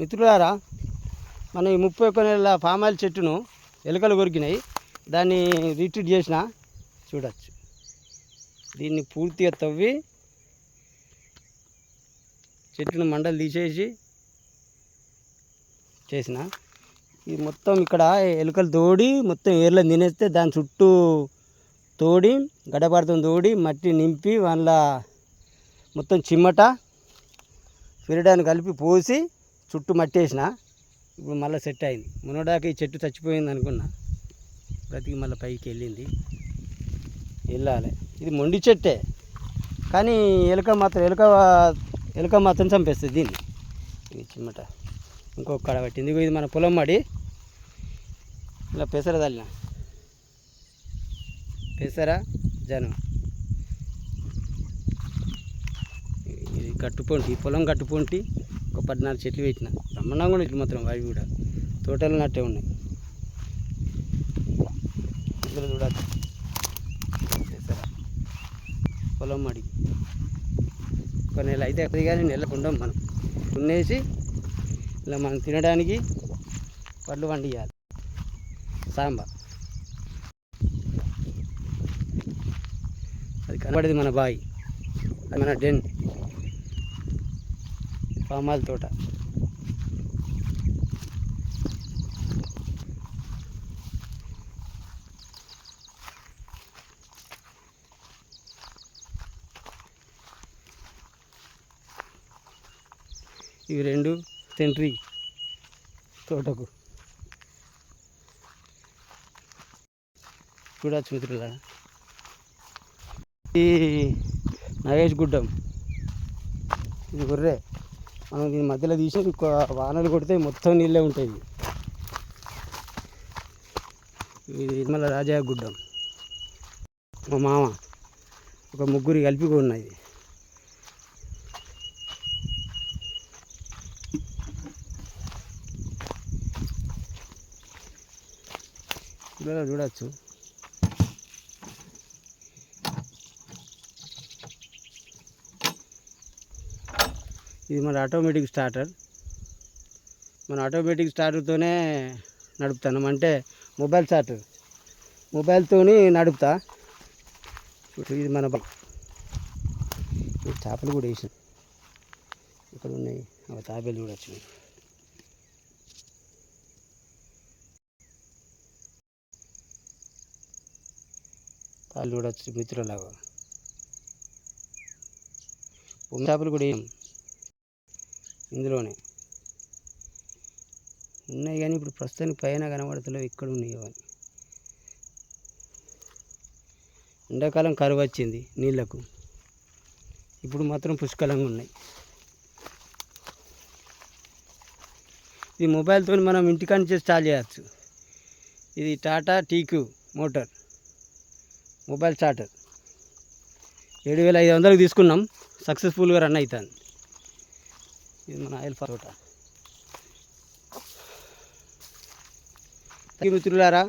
మిత్రులారా మన ఈ ముప్పై ఒక్క నెలల పామాయిల్ చెట్టును ఎలుకలు కొరికినాయి. దాన్ని రిట్రీట్ చేసిన చూడచ్చు. దీన్ని పూర్తిగా తవ్వి చెట్టును మండలు తీసేసి చేసిన. ఇది మొత్తం ఇక్కడ ఎలుకలు తోడి మొత్తం ఏర్లను తినేస్తే దాని చుట్టూ తోడి గడ్డపారతం తోడి మట్టి నింపి వాళ్ళ మొత్తం చిమ్మట ఫిరిడాన్ని కలిపి పోసి చుట్టూ మట్టి వేసిన ఇప్పుడు మళ్ళీ సెట్ అయింది. మునడాక ఈ చెట్టు చచ్చిపోయింది అనుకున్నా. బ్రతికి మళ్ళీ పైకి వెళ్ళింది. వెళ్ళాలి. ఇది మొండి చెట్టే. కానీ ఎలుక మాత్రం ఎలుక ఎలుక మాత్రం చంపేస్తుంది దీన్ని. ఇది చిమ్మట. ఇంకొక కడ పట్టింది ఇది మన పొలం మడి. ఇలా పెసర తల్లిన. పెసర జనం. ఇది కట్టుపోంటి పొలం కట్టుపోంటి. ఒక పద్నాలుగు చెట్లు పెట్టిన. బ్రహ్మాండంగా ఉన్నాయి ఇట్లు మాత్రం అవి కూడా. తోటలు నట్టే ఉన్నాయి. ఇక్కడ చూడచ్చు పొలం అడిగి. ఒక నెల అయితే ఎక్కడి కానీ నెలకు ఉండం మనం. ఉన్నేసి ఇలా మనం తినడానికి పళ్ళు వండియాలి. సాంబార్. అది కనబడేది మన బాయి. అది మన డెన్. పామాల తోట. ఇవి రెండు తండ్రి తోటకు. చూడచ్చు మిత్రుల ఈ నగేష్ గుడ్డం. ఇది గొర్రె. మనం దీని మధ్యలో తీసి వానలు కొడితే మొత్తం నీళ్ళే ఉంటాయి. ఇది నిర్మల రాజా గుడ్డం మా మామ ఒక ముగ్గురు కలిపి ఉన్నది ఇలా ఇది మన ఆటోమేటిక్ స్టార్టర్ మన ఆటోమేటిక్ స్టార్టర్తోనే నడుపుతాను. అంటే మొబైల్ స్టార్టర్ మొబైల్తోని నడుపుతా. ఇప్పుడు ఇది మన చేపలు కూడా వేసాం ఇక్కడ ఉన్నాయి. అవి తాబేలు కూడా వచ్చినాయి. తాళ్ళు వచ్చి మిత్రులాగా. చేపలు కూడా వేయం ఇందులోనే. ఉన్నాయి కానీ ఇప్పుడు ప్రస్తుతానికి పైన కనబడతలేవు ఇక్కడ ఉన్నాయి అని ఎండాకాలం కరువు వచ్చింది నీళ్ళకు ఇప్పుడు మాత్రం పుష్కలంగా ఉన్నాయి. ఇది మొబైల్తో మనం ఇంటికాడ నుంచి స్టార్ట్ చేయొచ్చు. ఇది Tata TQ motor. Mobile starter. ఏడు వేల ఐదు వందలకు తీసుకున్నాం. సక్సెస్ఫుల్గా రన్ అవుతుంది. ఇది మన ఆయిల్ తోట. మిత్రులారా